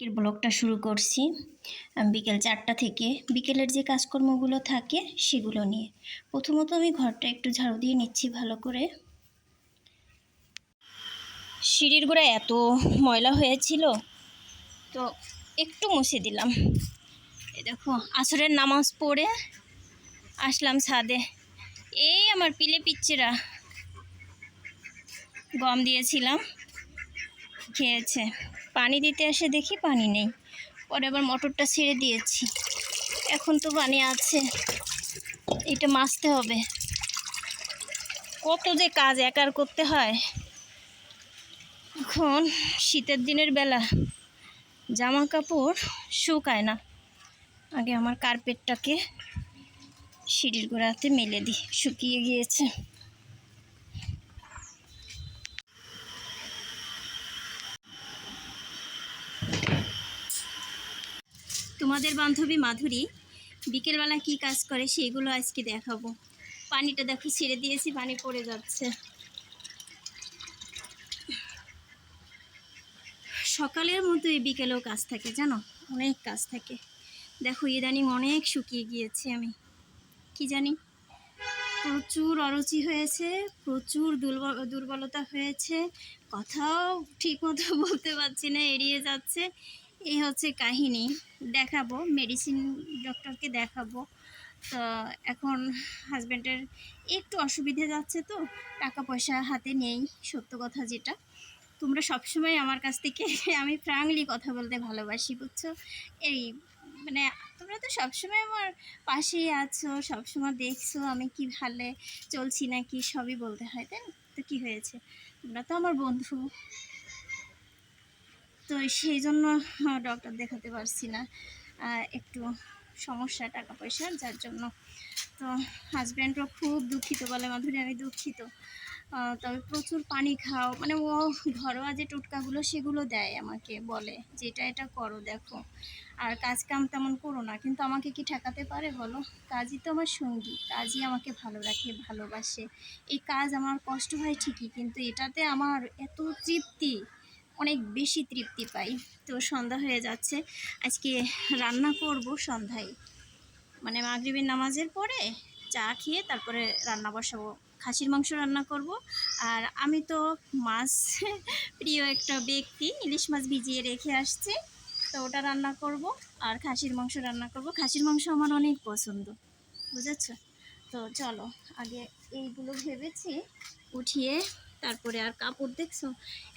আজকের ব্লগটা শুরু করছি বিকেল চারটা থেকে। বিকেলের যে কাজকর্মগুলো থাকে সেগুলো নিয়ে। প্রথমত আমি ঘরটা একটু ঝাড়ু দিয়ে নিচ্ছি ভালো করে। সিঁড়ির গোড়া এত ময়লা হয়েছিল, তো একটু মুছে দিলাম। দেখো, আসরের নামাজ পড়ে আসলাম ছাদে। এই আমার পিলে পিচ্চিরা। গম দিয়েছিলাম, খেয়েছে। পানি দিতে এসে দেখি পানি নেই। পরে আবার মোটরটা ছেড়ে দিয়েছি। এখন তো পানি আছে। এটা মাছতে হবে। কত যে কাজ একার করতে হয়। এখন শীতের দিনের বেলা জামা কাপড় শুকায় না। আগে আমার কার্পেটটাকে সিঁড়ির গোড়াতে মেলে দিই। শুকিয়ে গিয়েছে। তোমাদের বান্ধবী মাধুরী বিকেলবেলা কি কাজ করে সেইগুলো আজকে দেখাবো। পানিটা দেখো, ছেড়ে দিয়েছি, পানি পড়ে যাচ্ছে। সকালের মতো এই বিকেলেও কাজ থাকে, জানো? অনেক কাজ থাকে। দেখো, ইদানিং অনেক শুকিয়ে গিয়েছি আমি। কি জানি? প্রচুর অরুচি হয়েছে, প্রচুর দুর্বল দুর্বলতা হয়েছে। কথাও ঠিক মতো বলতে পারছি না, এড়িয়ে যাচ্ছে। এই হচ্ছে কাহিনী। দেখাবো মেডিসিন ডক্টরকে দেখাবো। তো এখন হাজব্যান্ডের একটু অসুবিধে যাচ্ছে তো, টাকা পয়সা হাতে নেই, সত্য কথা যেটা। তোমরা সবসময় আমার কাছ থেকে আমি ফ্রাঙ্কলি কথা বলতে ভালোবাসি, বুঝছ? এই মানে তোমরা তো সবসময় আমার পাশেই আছো, সবসময় দেখছ আমি কি ভালে চলছি না কি সবই বলতে হয়, তাই তো কী হয়েছে? তোমরা তো আমার বন্ধু। তো সেই জন্য ডক্টর দেখাতে পারছি না। একটু সমস্যা টাকা পয়সা, যার জন্য। তো হাজব্যান্ডও খুব দুঃখিত বলে মাধুরী, আমি দুঃখিত। তবে প্রচুর পানি খাও। মানে ও ঘরোয়া যে টোটকাগুলো সেগুলো দেয় আমাকে, বলে যে এটা এটা করো, দেখো। আর কাজ কাম তেমন করো না, কিন্তু আমাকে কি ঠেকাতে পারে বলো? কাজই তো আমার সঙ্গী, কাজই আমাকে ভালো রাখে, ভালোবাসে। এই কাজ আমার কষ্ট হয় ঠিকই, কিন্তু এটাতে আমার এত তৃপ্তি। অনেক বেশি তৃপ্তি পাই। তো সন্ধ্যা হয়ে যাচ্ছে। আজকে রান্না করব সন্ধ্যায়। মানে মাগরিবের নামাজের পরে চা খেয়ে তারপরে রান্না বসাবো। খাসির মাংস রান্না করব। আর আমি তো মাছ প্রিয় একটা ব্যক্তি, ইলিশ মাছ ভিজিয়ে রেখে আসছি। তো ওটা রান্না করব আর খাসির মাংস রান্না করব। খাসির মাংস আমার অনেক পছন্দ, বুঝেছ? তো চলো, আগে এইগুলো ভেবেছি, উঠিয়ে তারপরে আর কাপড় দেখছ?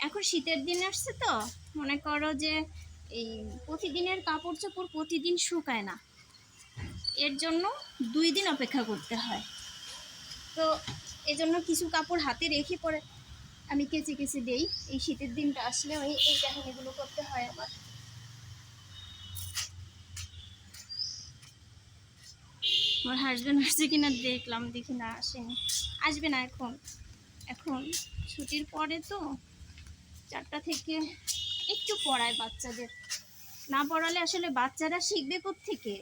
এখন শীতের দিন আসছে তো, মনে করো যে এই প্রতিদিনের কাপড় চোপড় প্রতিদিন শুকায় না। এর জন্য দুই দিন অপেক্ষা করতে হয়। তো এজন্য কিছু কাপড় হাতে রেখে পরে আমি কেচে কেচে দেই। এই শীতের দিনটা আসলে ওই এই কাহিনিগুলো করতে হয় আমার। আমার হাজব্যান্ড আসছে কিনা দেখলাম, দেখি না আসেনি। আসবে না এখন। এখন ছুটির পরে তো চারটা থেকে একটু পড়ায় বাচ্চাদের। না পড়ালে আসলে বাচ্চারা শিখবে থেকে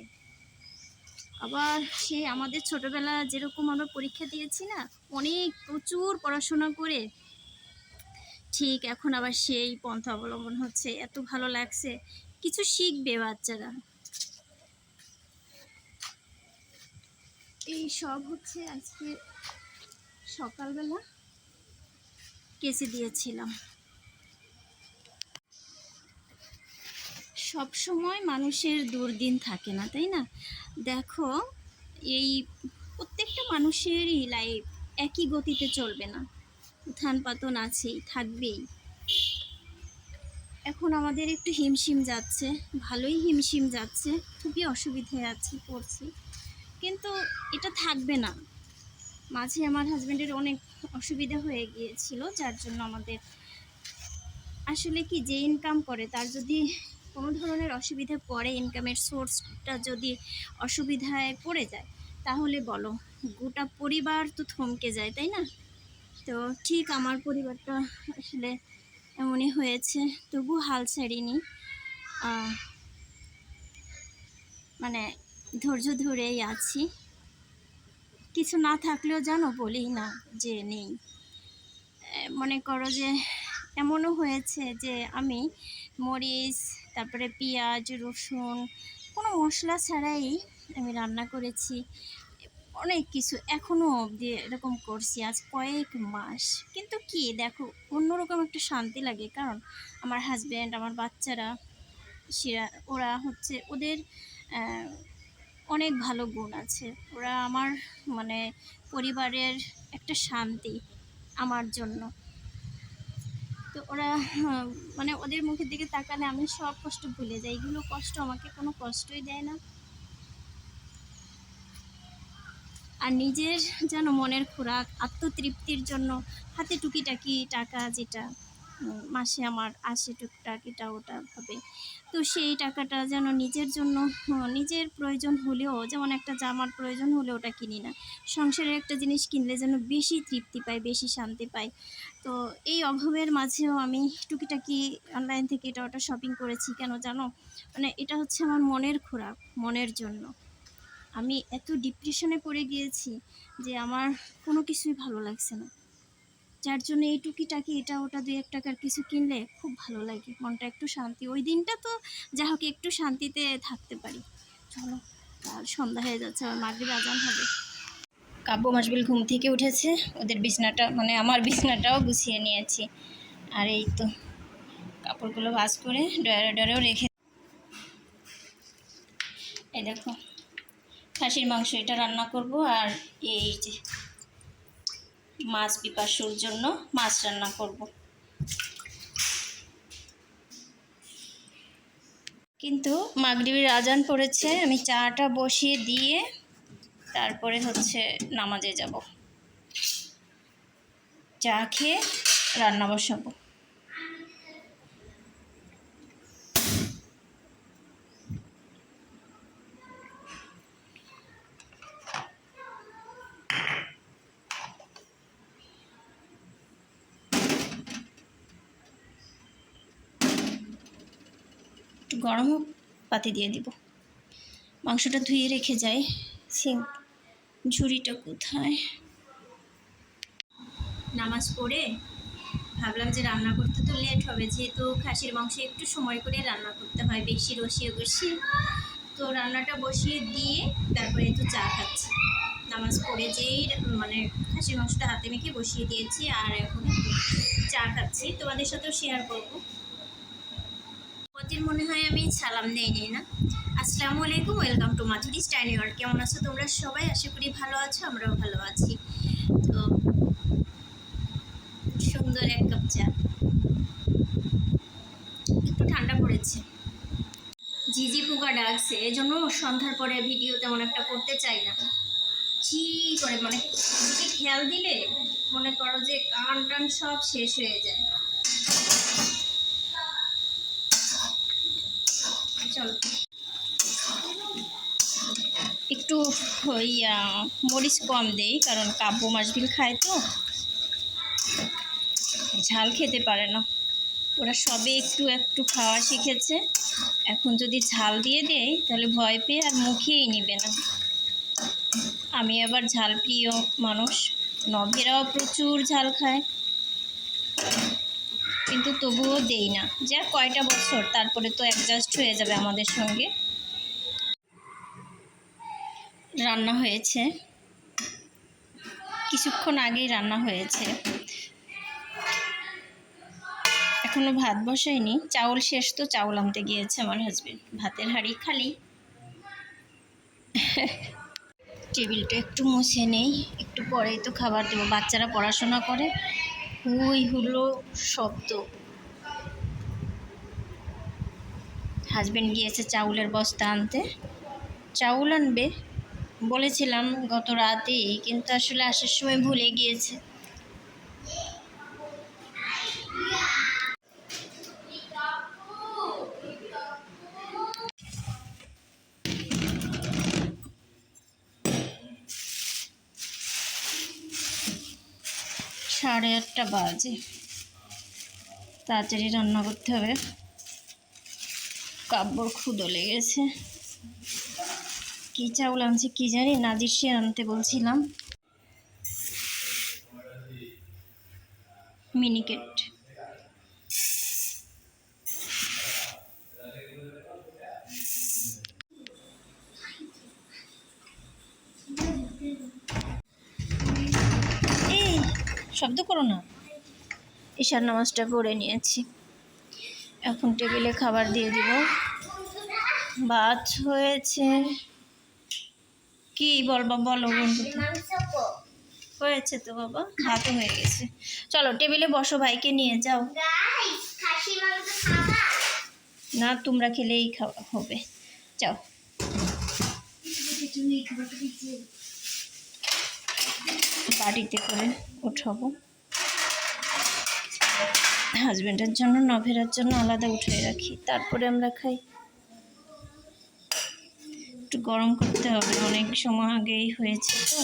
আবার সে আমাদের ছোটবেলা যেরকম আমরা পরীক্ষা দিয়েছি না, অনেক প্রচুর পড়াশোনা করে ঠিক এখন আবার সেই পন্থা অবলম্বন হচ্ছে, এত ভালো লাগছে, কিছু শিখবে বাচ্চারা। এই সব হচ্ছে আজকে সকালবেলা। কেচে দিয়েছিলাম। সব সময় মানুষের দুর্দিন থাকে না, তাই না? দেখো, এই প্রত্যেকটা মানুষেরই লাইফ একই গতিতে চলবে না। উত্থান পাতন আছেই, থাকবেই। এখন আমাদের একটু হিমশিম যাচ্ছে, ভালোই হিমশিম যাচ্ছে, খুবই অসুবিধায় আছি, পড়ছি। কিন্তু এটা থাকবে না। মাঝে আমার হাজব্যান্ডের অনেক অসুবিধা হয়ে গিয়েছিল, যার জন্য আমাদের আসলে কি যে ইনকাম করে, তার যদি কোনো ধরনের অসুবিধা পড়ে ইনকামের সোর্সটা যদি অসুবিধায় পড়ে যায়, তাহলে বলো, গোটা পরিবার তো থমকে যায়, তাই না? তো ঠিক আমার পরিবারটা আসলে এমনই হয়েছে তবু হাল ছাড়িনি। মানে ধৈর্য ধরেই আছি। কিছু না থাকলেও জানো বলি না যে নেই। মনে করো যে এমনও হয়েছে যে আমি মরিচ, তারপরে পেঁয়াজ, রসুন, কোনো মশলা ছাড়াই আমি রান্না করেছি। অনেক কিছু এখনও অবধি এরকম করছি, আজ কয়েক মাস। কিন্তু কি, দেখো, অন্যরকম একটা শান্তি লাগে। কারণ আমার হাজব্যান্ড আমার বাচ্চারা, সেরা, ওরা হচ্ছে ওদের অনেক ভালো গুণ আছে। ওরা আমার মানে পরিবারের একটা শান্তি আমার জন্য। তো ওরা মানে ওদের মুখের দিকে তাকালে আমি সব কষ্ট ভুলে যাই। এগুলো কষ্ট আমাকে কোনো কষ্টই দেয় না। আর নিজের যেন মনের খোরাক, আত্মতৃপ্তির জন্য হাতে টুকিটাকি টাকা যেটা মাসে আমার আসে টুকটাক এটা ওটা ভাবে। তো সেই টাকাটা যেন নিজের জন্য, নিজের প্রয়োজন হলেও, যেমন একটা জামার প্রয়োজন হলে ওটা কিনি না। সংসারের একটা জিনিস কিনলে যেন বেশি তৃপ্তি পাই বেশি শান্তি পাই তো এই অভাবের মাঝেও আমি টুকিটাকি অনলাইন থেকে এটা ওটা শপিং করেছি, কেন জানো? মানে এটা হচ্ছে আমার মনের খোরাক, মনের জন্য। আমি এত ডিপ্রেশনে পড়ে গিয়েছি যে আমার কোনো কিছুই ভালো লাগছে না। যার জন্য এই টুকিটাকি এটা ওটা দুই এক টাকার কিছু কিনলে খুব ভালো লাগে, মনটা একটু শান্তি। ওই দিনটা তো যা হোক একটু শান্তিতে থাকতে পারি। চলো আর সন্ধ্যা হয়ে যাচ্ছে, আমার মাগরিব আজান হবে। কাব্য মাসবিল ঘুম থেকে উঠেছে, ওদের বিছনাটা মানে আমার বিছনাটাও গুছিয়ে নিয়েছি। আর এই তো কাপড়গুলো ভাজ করে ডয়ারে ডয়ারেও রেখে এই দেখো, খাসির মাংস এটা রান্না করব আর এই যে মাছ পিপাসুর জন্য মাছ রান্না করব। কিন্তু মাগরিবের আজান পড়েছে, আমি চাটা বসিয়ে দিয়ে তারপরে হচ্ছে নামাজে যাব। চা খেয়ে রান্না বসাবো। একটু গরম হোক পাতি দিয়ে দিব। মাংসটা ধুয়ে রেখে যাই। সিং ঝুড়িটা কোথায়? নামাজ পড়ে ভাবলাম যে রান্না করতে তো লেট হবে, যেহেতু খাসির মাংস একটু সময় করে রান্না করতে হয়, বেশি রসিয়ে বসিয়ে। তো রান্নাটা বসিয়ে দিয়ে তারপরে একটু চা খাচ্ছি। নামাজ পড়ে যেই মানে খাসির মাংসটা হাতে মেখে বসিয়ে দিয়েছি আর এখন চা খাচ্ছি। তোমাদের সাথেও শেয়ার করব। প্রতির মনে হয় সালাম দেইনি না। আসসালামু আলাইকুম, ওয়েলকাম টু মাধুরী স্টাইনিওয়ার কেমন আছো তোমরা সবাই? আশা করি ভালো আছো, আমরাও ভালো আছি। তো, সুন্দর এক কাপ চা। একটু ঠান্ডা পড়েছে। ঝিঝি পোকা ডাকছে। এই জন্য সন্ধ্যার পরে ভিডিও তেমন একটা করতে চাই না। ঝি করে মানে খেয়াল দিলে মনে করো যে কান টান সব শেষ হয়ে যায় চলো একটু ওই মরিচ কম দেই, কারণ কাব্য মাছবিল খায় তো। ঝাল খেতে পারে না। ওরা সবে একটু একটু খাওয়া শিখেছে। এখন যদি ঝাল দিয়ে দেয়, তাহলে ভয় পেয়ে আর মুখেই নিবে না। আমি আবার ঝাল প্রিয় মানুষ। নভেরাও প্রচুর ঝাল খায়। কিন্তু তবুও দেই না। যা কয়টা বছর, তারপরে তো অ্যাডজাস্ট হয়ে যাবে আমাদের সঙ্গে। রান্না হয়েছে। কিছুক্ষণ আগেই রান্না হয়েছে। এখনও ভাত বসাইনি চাউল শেষ তো, চাউল আনতে গিয়েছে আমার হাজবেন্ড ভাতের হাঁড়ি খালি। টেবিলটা একটু মুছে নেই। একটু পরেই তো খাবার দেবো। বাচ্চারা পড়াশোনা করে। হুই হুলো শব্দ। হাজবেন্ড গিয়েছে চাউলের বস্তা আনতে। চাউল আনবে। বলেছিলাম গত রাতেই কিন্তু আসলে আসার সময় ভুলে গিয়েছে। সাড়ে আটটা বাজে। তাড়াতাড়ি রান্না করতে হবে। কাব্যর ক্ষুদো লেগেছে। কী চাউল আনছি কী জানি নাজিরসে আনতে বলছিলাম। মিনিকেট এই, শব্দ করো না। ঈশার নামাজটা পড়ে নিয়েছি। এখন টেবিলে খাবার দিয়ে দিব। ভাত হয়েছে। কি বলবা বলো বন্ধু। হয়েছে তো বাবা ভাতও হয়ে গেছে। চলো টেবিলে বসো ভাইকে নিয়ে যাও। না তোমরা খেলেই খাওয়া হবে। যাও। বাড়িতে করে উঠাবো হাজবেন্ডের জন্য নভেরার জন্য আলাদা উঠিয়ে রাখি। তারপরে আমরা খাই। একটু গরম করতে হবে অনেক সময় আগেই হয়েছে তো।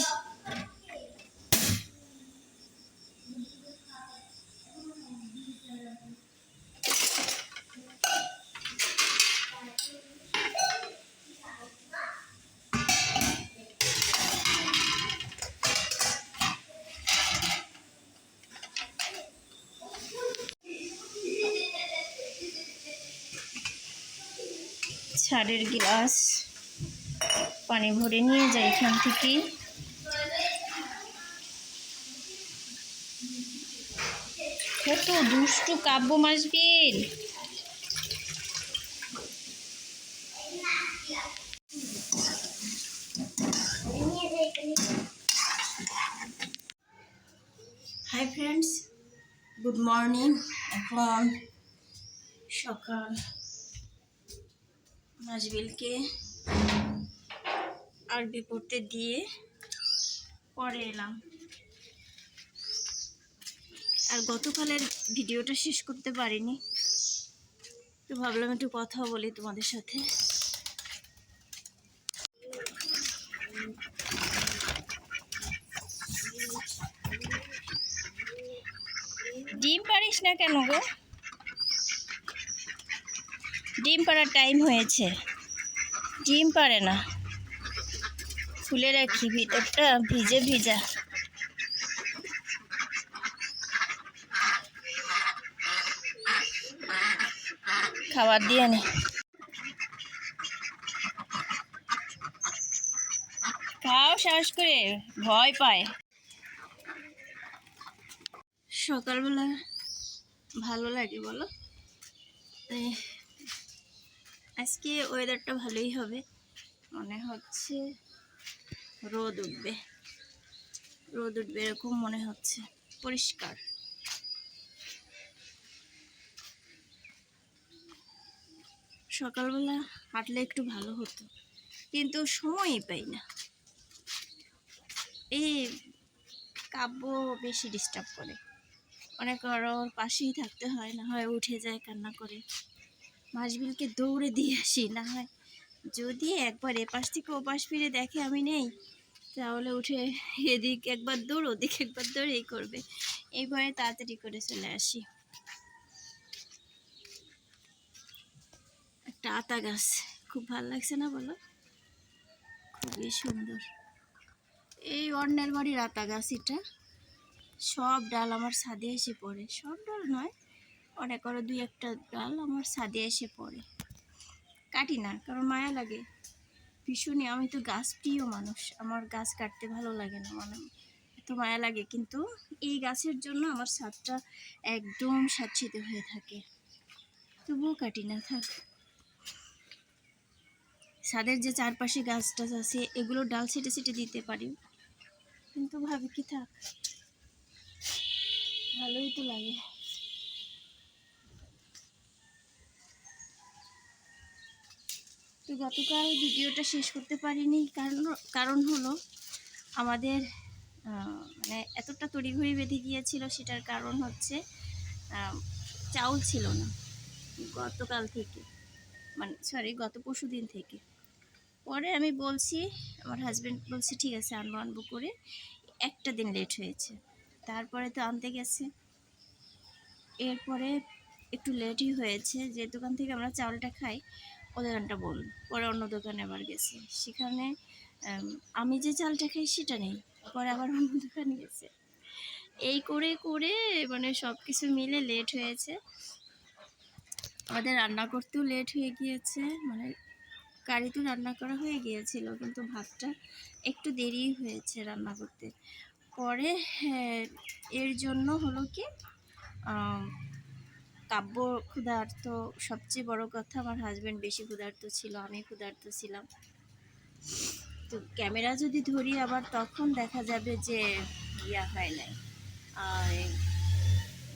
ছাড়ের গ্লাস। পানি ভরে নিয়ে যাই এখান থেকে। কত দুষ্টু কাব্য মাসবিল। হাই ফ্রেন্ডস গুড মর্নিং এখন সকাল। নাজবিলকে আরবি পড়তে দিয়ে পরে এলাম। আর গতকালের ভিডিওটা শেষ করতে পারিনি। তো ভাবলাম একটু কথা বলি তোমাদের সাথে। ডিম পারিস না কেন গো? ডিম পাড়ার টাইম হয়েছে। ডিম পারে না। খুলে রাখি ভিতরটা ভিজে ভিজা। খাবার দিয়ে নে। খাও শ্বাস করে ভয় পায়। সকালবেলা ভালো লাগে বলো? আজকে ওয়েদারটা ভালোই হবে। মনে হচ্ছে রোদ উঠবে। রোদ উঠবে এরকম মনে হচ্ছে। পরিষ্কার। সকালবেলা হাঁটলে একটু ভালো হতো। কিন্তু সময়ই পাই না। এই কাব্য বেশি ডিস্টার্ব করে। অনেক ওর পাশেই থাকতে হয়, না হয় উঠে যায় কান্না করে। মাসবিলকে দৌড়ে দিয়ে আসি, না হয় যদি একবার এপাশ থেকে ওপাশ ফিরে দেখে আমি নেই, তাহলে উঠে এদিক একবার দৌড়, ওদিক একবার দৌড়, এই করবে। এই ভয়ে তাড়াতাড়ি করে চলে আসি। একটা আতা গাছ, খুব ভালো লাগছে না বলো? খুবই সুন্দর। এই অন্যের বাড়ির আতা গাছ এটা। সব ডাল আমার ছাদে এসে পড়ে। সব ডাল নয় অনেক আরও দুই একটা ডাল আমার ছাদে এসে পড়ে। কাটি না, কারণ মায়া লাগে। ভীষণই, আমি তো গাছ প্রিয় মানুষ। আমার গাছ কাটতে ভালো লাগে না মানে এত মায়া লাগে। কিন্তু এই গাছের জন্য আমার ছাদটা একদম স্বাচ্ছিত হয়ে থাকে। তবুও কাটি না, থাক। ছাদের যে চারপাশে গাছ টাছ আছে, এগুলো ডাল ছেটে ছেটে দিতে পারি। কিন্তু ভাবি কি থাক? ভালোই তো লাগে। তো গতকাল ভিডিওটা শেষ করতে পারিনি, কারণ কারণ হলো আমাদের মানে এতটা তড়িঘড়ি বেঁধে গিয়েছিল, সেটার কারণ হচ্ছে চাউল ছিল না গতকাল থেকে মানে সরি গত পরশু দিন থেকে। পরে আমি বলছি, আমার হাজব্যান্ড বলছে, ঠিক আছে, আনব আনব করে। একটা দিন লেট হয়েছে। তারপরে তো আনতে গেছে। এরপরে একটু লেটই হয়েছে। যে দোকান থেকে আমরা চাউলটা খাই ও দোকানটা বল পরে অন্য দোকানে আবার গেছে। সেখানে আমি যে চালটা খাই সেটা নেই পরে আবার অন্য দোকানে গেছে। এই করে করে মানে সব কিছু মিলে লেট হয়েছে। আমাদের রান্না করতেও লেট হয়ে গিয়েছে মানে কারি তো রান্না করা হয়ে গিয়েছিল কিন্তু ভাতটা একটু দেরি হয়েছে রান্না করতে। পরে হ্যাঁ, এর জন্য হলো কি কাব্য ক্ষুধার্ত, সবচেয়ে বড় কথা আমার হাজব্যান্ড বেশি ক্ষুধার্ত ছিল, আমি ক্ষুধার্ত ছিলাম। তো ক্যামেরা যদি ধরি, আবার তখন দেখা যাবে যে ইয়া হয় নাই।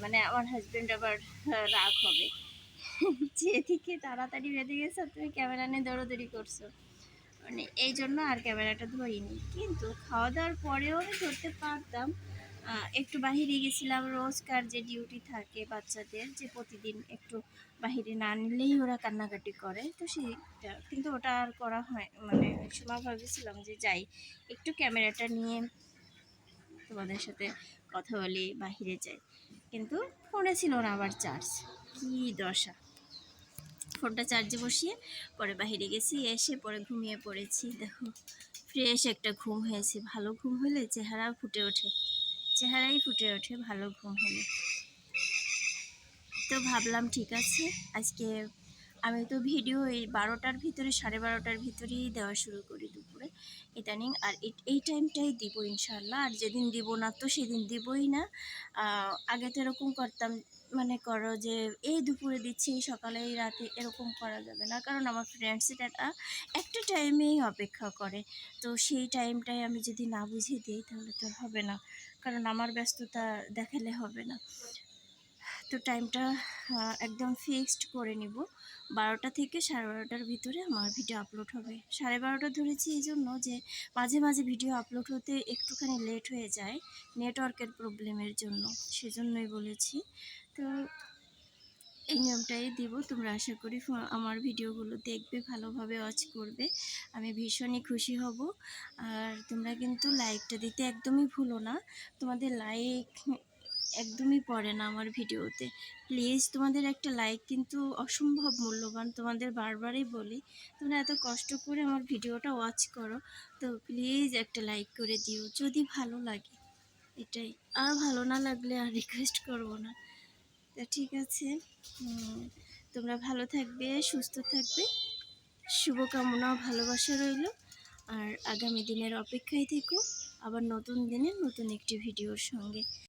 মানে আমার হাজব্যান্ড আবার রাগ হবে। যে এদিকে তাড়াতাড়ি বেঁধে গেছো, তুমি ক্যামেরা নিয়ে দৌড়াদৌড়ি করছ। মানে এই জন্য আর ক্যামেরাটা ধরিনি। কিন্তু খাওয়া দাওয়ার পরেও আমি ধরতে পারতাম একটু বাহিরে গেছিলাম, রোজকার যে ডিউটি থাকে বাচ্চাদের, যে প্রতিদিন একটু বাহিরে না নিলেই ওরা কান্নাকাটি করে, তো সেইটা। কিন্তু ওটা আর করা হয় মানে সময় ভাবেছিলাম যে যাই, একটু ক্যামেরাটা নিয়ে তোমাদের সাথে কথা বলি, বাহিরে যাই। কিন্তু ফোনে ছিল না আবার চার্জ কি দশা। ফোনটা চার্জে বসিয়ে পরে বাইরে গেছি, এসে পরে ঘুমিয়ে পড়েছি, দেখো ফ্রেশ একটা ঘুম হয়েছে, ভালো ঘুম হলে চেহারা ফুটে ওঠে। চেহারাই ফুটে ওঠে, ভালো ঘুম হলে। তো ভাবলাম ঠিক আছে, আজকে আমি তো ভিডিও এই বারোটার ভিতরে, সাড়ে বারোটার ভিতরেই দেওয়া শুরু করি দুপুরে, ইদানিং। আর এই- টাইমটাই দিব ইনশাল্লাহ আর যেদিন দিব না তো সেদিন দিবই না। আগে তো এরকম করতাম মানে করো যে, এই দুপুরে দিচ্ছি সকালে, এই রাতে এরকম করা যাবে না। কারণ আমার ফ্রেন্ডসরা একটা টাইমেই অপেক্ষা করে। তো সেই টাইমটাই আমি যদি না বুঝিয়ে দিই, তাহলে তো হবে না। কারণ আমার ব্যস্ততা দেখালে হবে না। তো টাইমটা একদম ফিক্সড করে নিব। বারোটা থেকে সাড়ে বারোটার ভিতরে আমার ভিডিও আপলোড হবে। সাড়ে বারোটা ধরেছি এই জন্য যে, মাঝে মাঝে ভিডিও আপলোড হতে একটুখানি লেট হয়ে যায় নেটওয়ার্কের প্রবলেমের জন্য। সেজন্যই বলেছি। তো এই নিয়মটাই দিব। তোমরা আশা করি আমার ভিডিওগুলো দেখবে, ভালোভাবে ওয়াচ করবে। আমি ভীষণই খুশি হব। আর তোমরা কিন্তু লাইকটা দিতে একদমই ভুলো না। তোমাদের লাইক একদমই পড়ে না আমার ভিডিওতে। প্লিজ তোমাদের একটা লাইক কিন্তু অসম্ভব মূল্যবান, তোমাদের বারবারই বলি। তোমরা এত কষ্ট করে আমার ভিডিওটা ওয়াচ করো। তো প্লিজ একটা লাইক করে দিও, যদি ভালো লাগে। এটাই। আর ভালো না লাগলে আর রিকোয়েস্ট করব না। তা ঠিক আছে। তোমরা ভালো থাকবে, সুস্থ থাকবে। শুভকামনা ভালোবাসা রইল। আর আগামী দিনের অপেক্ষায় থেকো। আবার নতুন দিনে নতুন একটি ভিডিওর সঙ্গে।